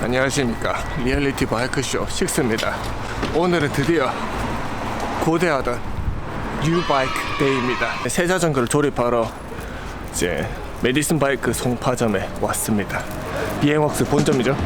안녕하십니까. 리얼리티 바이크쇼 식스입니다. 오늘은 드디어 고대하던 뉴바이크 데이입니다. 새 자전거를 조립하러 이제 메디슨 바이크 송파점에 왔습니다. 비행웍스 본점이죠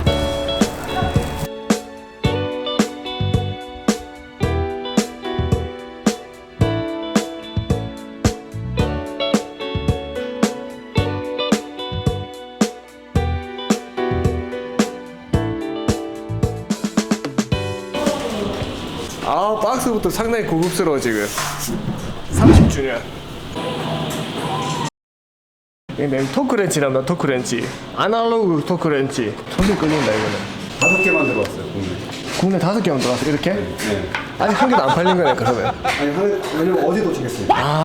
박스부터 상당히 고급스러워 지금. 30주년. 이내 토크렌치랍니다 토크렌치. 아날로그 토크렌치. 손이 끌린다 이거는. 다섯 개만 들어왔어요 국내. 국내 다섯 개만 들어왔어 이렇게? 네. 아직 한 개도 안 팔린 거네 그러면. 아니 한, 왜냐면 어제 도착했어요.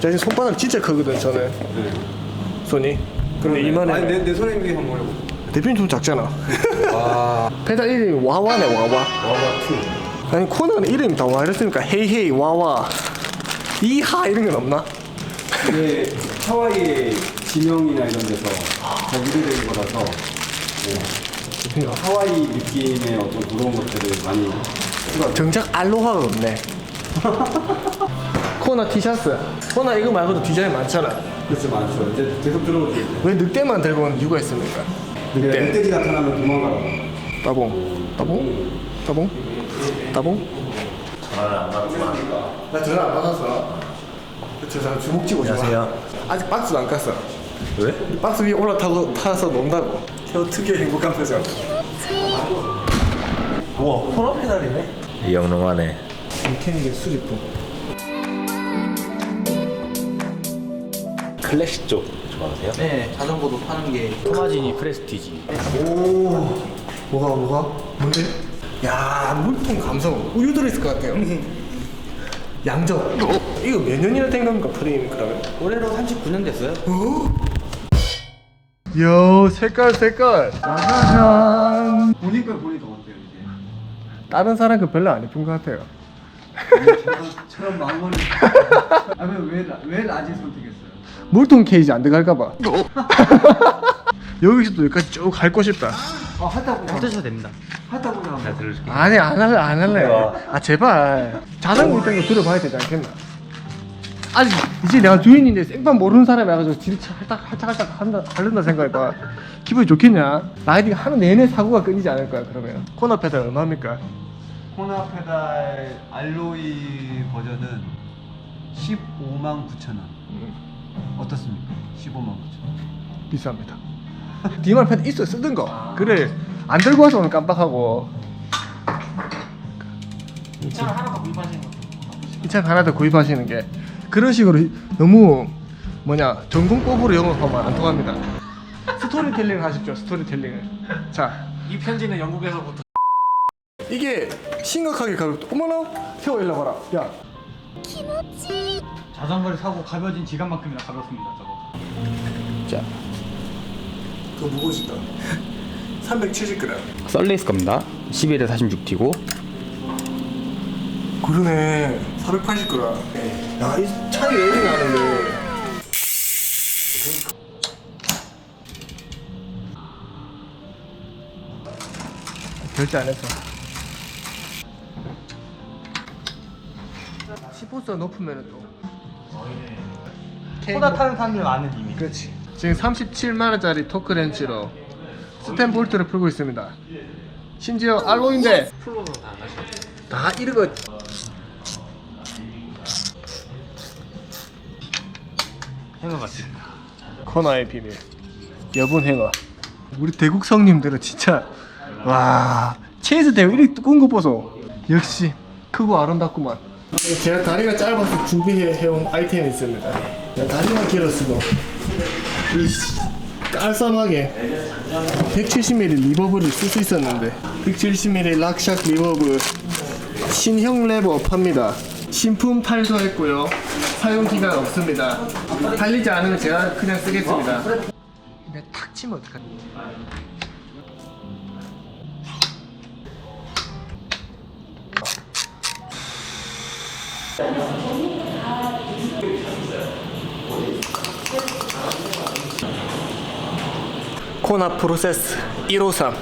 저 지금 손바닥 진짜 크거든 저는. 손이. 근데 이만해. 아니 내, 내 손에 있는 게 한번 해보고. 대표님 좀 작잖아. 페달 이름이 와와네 와와. 와와 투. 아니 코너는 이름이 다 와 이랬으니까 헤이헤이 와와 이하 이런 건 없나? 이게 하와이의 지명이나 이런 데서 더 유래된 거라서 네. 하와이 느낌의 어떤 그런 것들을 많이 추가. 정작 알로하가 없네. 코나 티셔츠. 코나 이거 말고도 디자인 많잖아. 그렇죠 많죠. 이제 계속 들어오죠. 왜 늑대만 들고 온 이유가 있습니까? 늑대. 늑대. 늑대지 나타나면 도망가라고. 따봉. 따봉. 따봉. 따봉. 전화를 안 받았구나. 나 전화 안 받았어. 저 사람 주먹 쥐고 싶어. 안녕하세요. 아직 박스도 안 깠어. 왜? 박스 위에 올라타고 타서 논다고. 저 특유의 행복한 표정. 우와, 코너 페달이네. 영롱하네. 메케닉의 수리품. 클래식 쪽 좋아하세요? 네, 자전거도 파는 게 토마지니 프레스티지. 오 뭐가 뭐가 뭔데? 야 물통 감성. 우유 들어있을 것 같아요. 양적. 이거 몇 년이나 된 겁니까 프레임 그러면? 올해로 39년 됐어요. 요 색깔 색깔. 짜자잔. 보니까 보니 더 어때요 이제? 다른 사람 그 별로 안 예쁜 것 같아요. 저런 마음을. 아왜왜 라지 선택했어요? 물통 케이지 안 들어갈까봐. 여기서 또 여기까지 쭉 밟고 싶다 아 하다고 드셔도 됩니다. 하다고 나. 잘 들어줄게. 아니 안 할래 안 할래 아 제발 자전거 있다는 거 들어봐야 되지 않겠나 아직 이제 내가 주인인데 생판 모르는 사람이 와가지고 진짜 할딱 할딱 할딱 한다 하른다 생각해봐 기분이 좋겠냐 라이딩 하는 내내 사고가 끊이지 않을 거야 그러면 코너 페달 얼마입니까? 코나 페달 알로이 버전은 15만 9천 원. 어떻습니까? 15만 9천 원. 비쌉니다 디말 페달 있어 쓰던 거. 그래. 안 들고 와서 오늘 깜빡하고. 이 차를 하나 더 구입하시는 거. 이차 하나 더 구입하시는 게. 그런 식으로 너무 뭐냐 전공법으로 영업하면 안 통합니다. 스토리텔링 하십시오 스토리텔링을. 자. 이 편지는 영국에서부터 이게 심각하게 가볍다 어머나 세워 일러 봐라. 야. 자전거를 사고 가벼워진 지갑만큼이나 가볍습니다. 저거. 자, 그거 무거워진다. 370g 썰레이스 겁니다. 11에 46T고. 그러네. 480g 야 이 차이 왜 이리 나는데? 결제 안 했어 10호수가 높으면 또. 코나 타는 사람들 많은 이미. 그렇지. 지금 37만 원짜리 토크 렌치로 스텐 볼트를 풀고 있습니다. 심지어 알로인데 다 이러고 행어 같습니다. 코너의 비밀. 여분 행어. 우리 대국 성님들은 진짜 와 체에서 대고 이렇게 두꺼운 거 보소. 역시 크고 아름답구만. 제가 다리가 짧아서 준비해온 아이템이 있습니다. 다리만 길었어도 이 깔쌈하게 170mm 리버브를 쓸 수 있었는데 170mm 락샥 리버브 신형 레버 팝니다. 신품 탈소했고요. 사용 기간 없습니다. 달리지 않으면 제가 그냥 쓰겠습니다. 근데 탁 치면 어떡하지? 코나 프로세스 153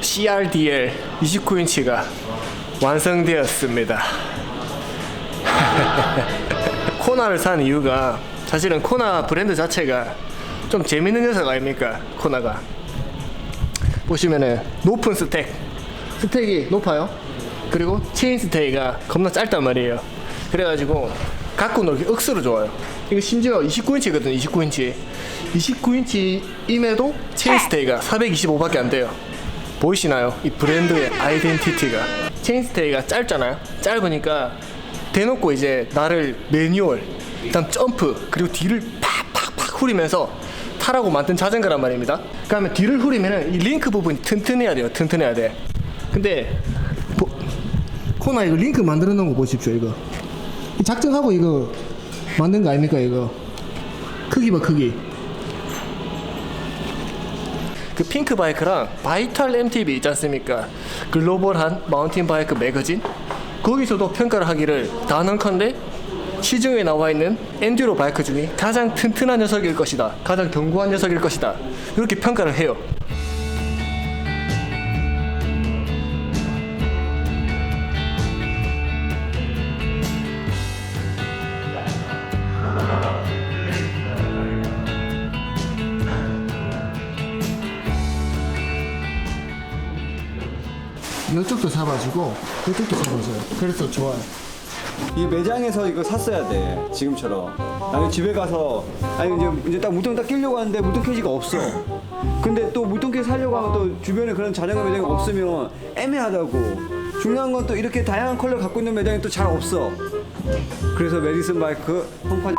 CRDL 29인치가 완성되었습니다. 코나를 산 이유가 사실은 코나 브랜드 자체가 좀 재밌는 녀석 아닙니까? 코나가 보시면은 높은 스택 스택이 높아요 그리고 체인 스테이가 겁나 짧단 말이에요 그래가지고 갖고 놀기 억수로 좋아요. 이거 심지어 29인치거든 29인치. 29인치임에도 체인 스테이가 425밖에 안 돼요. 보이시나요? 이 브랜드의 아이덴티티가. 체인 스테이가 짧잖아요. 짧으니까 대놓고 이제 나를 매뉴얼 그다음 점프 그리고 뒤를 팍팍팍 후리면서 타라고 만든 자전거란 말입니다. 그러면 뒤를 후리면은 이 링크 부분이 튼튼해야 돼요 튼튼해야 돼. 근데 보- 코나 이거 링크 만들어 놓은 거 보십시오 이거. 이 작정하고 이거 만든 거 아닙니까 이거? 크기 봐 크기. 그 핑크 바이크랑 바이탈 MTB 있지 않습니까? 글로벌한 마운틴 바이크 매거진? 거기서도 평가를 하기를 단언컨대 시중에 나와 있는 엔듀로 바이크 중에 가장 튼튼한 녀석일 것이다. 가장 견고한 녀석일 것이다. 이렇게 평가를 해요 이쪽도 잡아주고 이쪽도 잡아줘요. 그래서 좋아요. 이 매장에서 이거 샀어야 돼 지금처럼. 아니 집에 가서 아니 이제 이제 딱 무통 딱 끼려고 하는데 무통 케이지가 없어. 근데 또 무통 케이지 사려고 하면 또 주변에 그런 자전거 매장이 없으면 애매하다고. 중요한 건 또 이렇게 다양한 컬러 갖고 있는 매장이 또 잘 없어. 그래서 메디슨 바이크 펑파